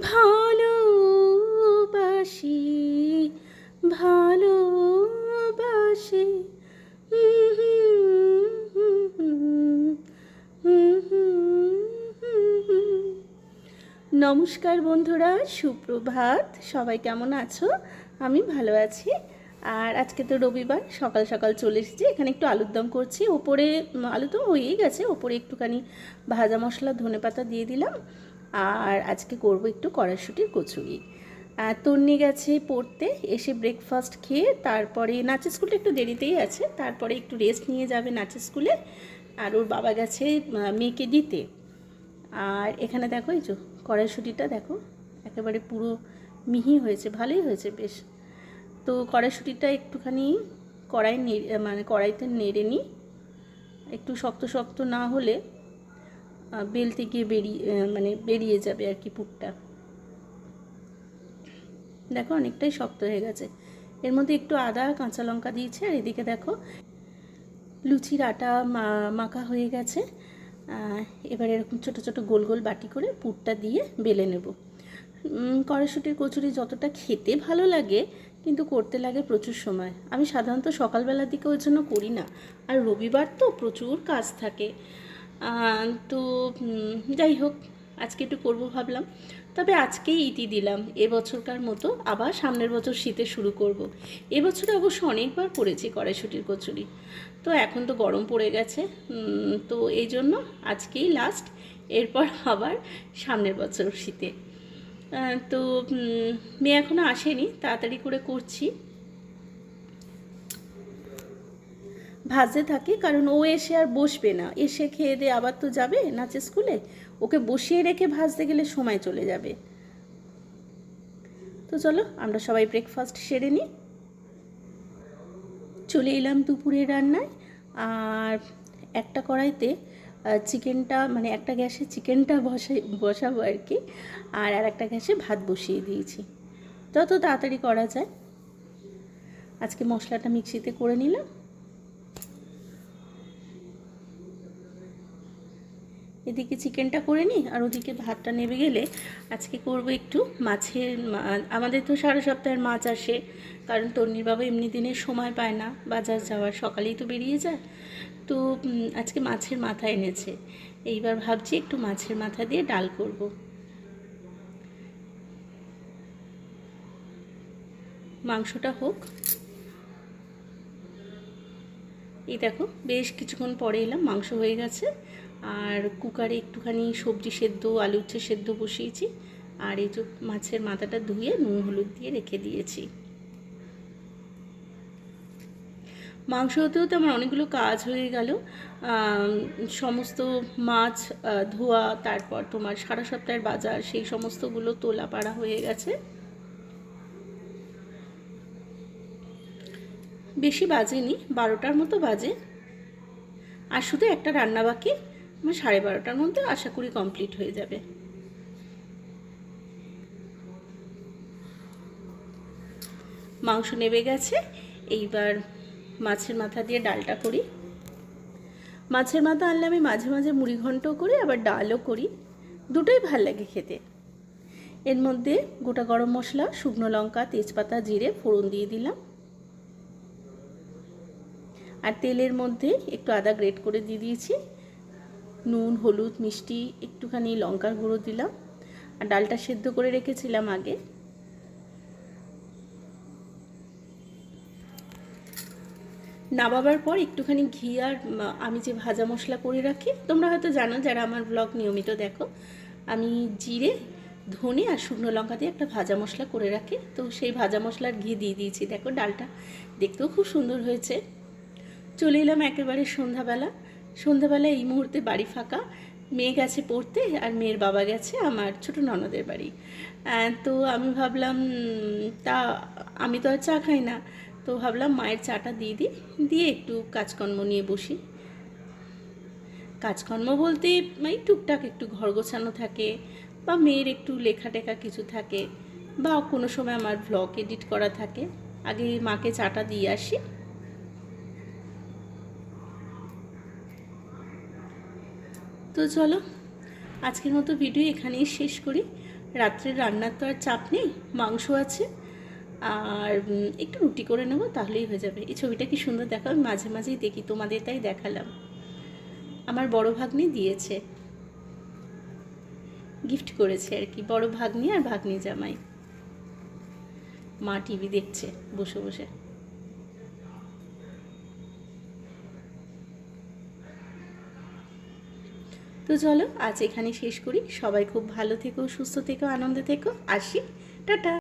ভালোবাসি ভালোবাসি। নমস্কার বন্ধুরা, সুপ্রভাত। সবাই কেমন আছো? আমি ভালো আছি। আর আজকে তো রবিবার, সকাল সকাল চলে এসেছি। এখানে একটু আলুর দম করছি। ওপরে আলু তো হয়েই গেছে। ওপরে একটুখানি ভাজা মশলা ধনে পাতা দিয়ে দিলাম। আর আজকে করব একটু কড়াইশুটির কচুরি। তন্নি গেছে পড়তে, এসে ব্রেকফাস্ট খেয়ে তারপরে নাচের স্কুলটা একটু দেরিতেই আছে, তারপরে একটু রেস্ট নিয়ে যাবে নাচের স্কুলে আর ওর বাবা গেছে মেয়েকে দিতে। আর এখানে দেখো, এই যে কড়াইশুটিটা দেখো, একেবারে পুরো মিহি হয়েছে, ভালোই হয়েছে বেশ। তো কড়াইশুটিটা একটুখানি কড়াই মানে কড়াইতে নেড়ে নিই। একটু শক্ত শক্ত না হলে বেলতে গিয়ে বেরিয়ে মানে বেরিয়ে যাবে আর কি পুরটা দেখো অনেকটাই শক্ত হয়ে গেছে। এর মধ্যে একটু আদা কাঁচা লঙ্কা দিয়েছে আর এদিকে দেখো লুচির আটা মাখা হয়ে গেছে। এবার এরকম ছোট ছোট গোল গোল বাটি করে পুরটা দিয়ে বেলে নেব। উম, কড়াইশুটির কচুরি যতটা খেতে ভালো লাগে কিন্তু করতে লাগে প্রচুর সময়। আমি সাধারণত সকালবেলার দিকে ওই জন্য করি না। আর রবিবার তো প্রচুর কাজ থাকে। তো যাই হোক, আজকে একটু করব ভাবলাম। তবে আজকেই ইতি দিলাম এবছরকার মতো আবার সামনের বছর শীতে শুরু করব। এবছরে অবশ্য অনেকবার করেছি কড়াইশুটির কচুরি। তো এখন তো গরম পড়ে গেছে তো এই জন্য আজকেই লাস্ট এরপর আবার সামনের বছর শীতে। তো মেয়ে এখনও আসেনি, তাড়াতাড়ি করে করছি। ভাজতে থাকি, কারণ ও এসে আর বসবে না। এসে খেয়ে দিয়ে আবার তো যাবে নাচে স্কুলে। ওকে বসিয়ে রেখে ভাজতে গেলে সময় চলে যাবে। তো চলো, আমরা সবাই ব্রেকফাস্ট সেরে নিই। চলে এলাম দুপুরের রান্নায়। আর একটা কড়াইতে চিকেনটা মানে একটা গ্যাসে চিকেনটা বসাই, বসাবো আর কি। আর আর একটা গ্যাসে ভাত বসিয়ে দিয়েছি। যত তাড়াতাড়ি করা যায়। আজকে মশলাটা মিক্সিতে করে নিলাম। এদিকে চিকেনটা করে নিই আর ওদিকে ভাতটা নেবে গেলে আজকে করব একটু মাছের আমাদের তো সারা সপ্তাহের মাছ আসে, কারণ তন্নির বাবা এমনি দিনে সময় পায় না বাজার যাওয়ার, সকালেই তো বেরিয়ে যায়। তো আজকে মাছের মাথা এনেছে, এইবার ভাবছি একটু মাছের মাথা দিয়ে ডাল করব। মাংসটা হোক এই দেখো, বেশ কিছুক্ষণ পরে এলাম, মাংস হয়ে গেছে। আর কুকারে একটুখানি সবজি সেদ্ধ, আলু উচ্ছে সেদ্ধ বসিয়েছি। আর এই যে মাছের মাথাটা ধুয়ে নুন, হলুদ দিয়ে রেখে দিয়েছি। মাংস হতে হতে আমার অনেকগুলো কাজ হয়ে গেল। সমস্ত মাছ ধোয়া, তারপর তোমার সারা সপ্তাহের বাজার, সেই সমস্তগুলো তোলা পাড়া হয়ে গেছে। বেশি বাজেনি, বারোটার মতো বাজে। আর শুধু একটা রান্না বাকি, আমার সাড়ে বারোটার মধ্যে আশা করি কমপ্লিট হয়ে যাবে। মাংস নেবে গেছে, এইবার মাছের মাথা দিয়ে ডালটা করি। মাছের মাথা আনলে আমি মাঝে মাঝে মুড়ি ঘন্টও করি, আবার ডালও করি। দুটোই ভালো লাগে খেতে। এর মধ্যে গোটা গরম মশলা, শুকনো লঙ্কা, তেজপাতা, জিরে, ফোড়ন দিয়ে দিলাম। আর তেলের মধ্যে একটু আদা গ্রেট করে দিয়ে দিয়েছি। নুন, হলুদ, মিষ্টি, একটুখানি লঙ্কার গুঁড়ো দিলাম। আর ডালটা সেদ্ধ করে রেখেছিলাম আগে। নামাবার পর একটুখানি ঘি আর আমি যে ভাজা মশলা করে রাখি, তোমরা হয়তো জানো যারা আমার ব্লগ নিয়মিত দেখো, আমি জিরে, ধনে আর শুকনো লঙ্কা দিয়ে একটা ভাজা মশলা করে রাখি। তো সেই ভাজা মশলার ঘি দিয়ে দিয়েছি। দেখো ডালটা দেখতেও খুব সুন্দর হয়েছে। চলে এলাম একেবারে সন্ধ্যাবেলা। সন্ধ্যাবেলা এই মুহূর্তে বাড়ি ফাঁকা। মেয়ে গেছে পড়তে আর মেয়ের বাবা গেছে আমার ছোট ননদের বাড়ি। তো আমি ভাবলাম তা আমি তো আর চা খাই না। তো ভাবলাম মায়ের চাটা দিয়ে দিই। দিয়ে একটু কাজকর্ম নিয়ে বসি। কাজকর্ম বলতে এই টুকটাক একটু ঘর গোছানো থাকে বা মেয়ের একটু লেখা টেখা কিছু থাকে বা কোনো সময় আমার ভ্লগ এডিট করা থাকে। আগে মাকে চাটা দিয়ে আসি। তো চলো, আজকের মতো ভিডিও এখানেই শেষ করি। রাত্রের রান্নার তো আর চাপ নেই, মাংস আছে, আর একটু রুটি করে নেব, তাহলেই হয়ে যাবে। এই ছবিটা কি সুন্দর দেখো মাঝে মাঝেই দেখি, তোমাদের তাই দেখালাম। আমার বড় ভাগ্নি দিয়েছে। গিফট করেছে আর কি, বড় ভাগ্নি আর ভাগ্নি জামাই। মা টিভি দেখছে, বসে বসে। তো চলো, আজ এখানে শেষ করি। সবাই খুব ভালো থেকো, সুস্থ থেকো, আনন্দে থেকো। আসি। টাটা।